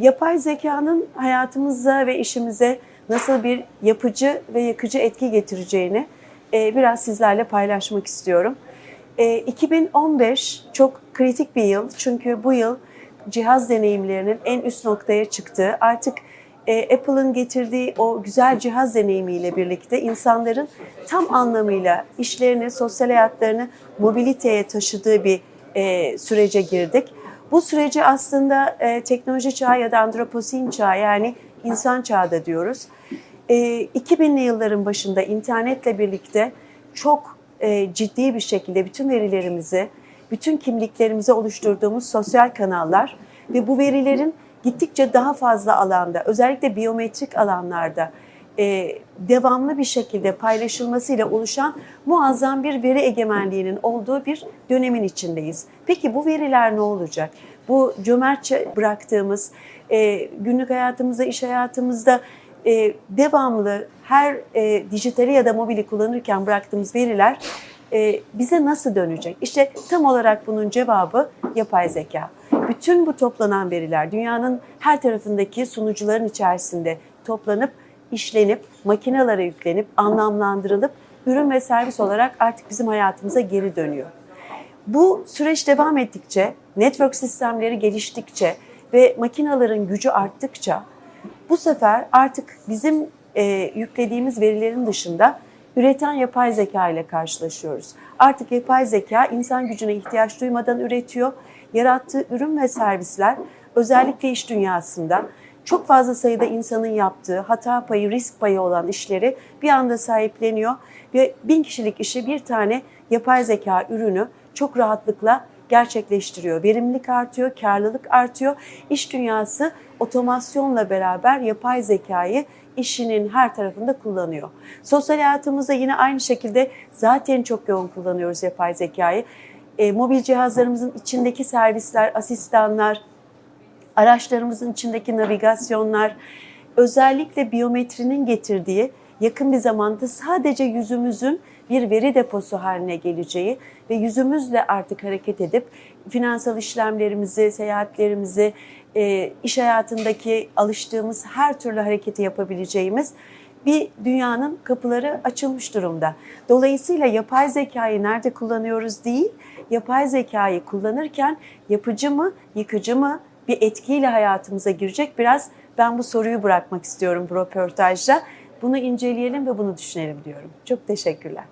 Yapay zekanın hayatımıza ve işimize nasıl bir yapıcı ve yakıcı etki getireceğini e, biraz sizlerle paylaşmak istiyorum. E, 2015 çok kritik bir yıl çünkü bu yıl cihaz deneyimlerinin en üst noktaya çıktığı, artık e, Apple'ın getirdiği o güzel cihaz deneyimiyle birlikte insanların tam anlamıyla işlerini, sosyal hayatlarını mobiliteye taşıdığı bir e, sürece girdik. Bu süreci aslında e, teknoloji çağı ya da antroposin çağı yani insan çağı da diyoruz. E, 2000'li yılların başında internetle birlikte çok e, ciddi bir şekilde bütün verilerimizi, bütün kimliklerimizi oluşturduğumuz sosyal kanallar ve bu verilerin gittikçe daha fazla alanda, özellikle biyometrik alanlarda e, devamlı bir şekilde paylaşılmasıyla oluşan muazzam bir veri egemenliğinin olduğu bir dönemin içindeyiz. Peki bu veriler ne olacak? Bu cömertçe bıraktığımız e, günlük hayatımızda, iş hayatımızda e, devamlı her e, dijitali ya da mobili kullanırken bıraktığımız veriler e, bize nasıl dönecek? İşte tam olarak bunun cevabı yapay zeka. Bütün bu toplanan veriler dünyanın her tarafındaki sunucuların içerisinde toplanıp işlenip, makinalara yüklenip, anlamlandırılıp ürün ve servis olarak artık bizim hayatımıza geri dönüyor. Bu süreç devam ettikçe, network sistemleri geliştikçe ve makinaların gücü arttıkça bu sefer artık bizim e, yüklediğimiz verilerin dışında üreten yapay zeka ile karşılaşıyoruz. Artık yapay zeka insan gücüne ihtiyaç duymadan üretiyor. Yarattığı ürün ve servisler özellikle iş dünyasında çok fazla sayıda insanın yaptığı hata payı, risk payı olan işleri bir anda sahipleniyor ve bin kişilik işi bir tane yapay zeka ürünü çok rahatlıkla gerçekleştiriyor. Verimlilik artıyor, karlılık artıyor. İş dünyası otomasyonla beraber yapay zekayı işinin her tarafında kullanıyor. Sosyal hayatımızda yine aynı şekilde zaten çok yoğun kullanıyoruz yapay zekayı. E, mobil cihazlarımızın içindeki servisler, asistanlar, araçlarımızın içindeki navigasyonlar, özellikle biyometrinin getirdiği yakın bir zamanda sadece yüzümüzün bir veri deposu haline geleceği ve yüzümüzle artık hareket edip finansal işlemlerimizi, seyahatlerimizi, e, iş hayatındaki alıştığımız her türlü hareketi yapabileceğimiz bir dünyanın kapıları açılmış durumda. Dolayısıyla yapay zekayı nerede kullanıyoruz değil, yapay zekayı kullanırken yapıcı mı, yıkıcı mı bir etkiyle hayatımıza girecek. Biraz ben bu soruyu bırakmak istiyorum bu röportajda. Bunu inceleyelim ve bunu düşünelim diyorum. Çok teşekkürler.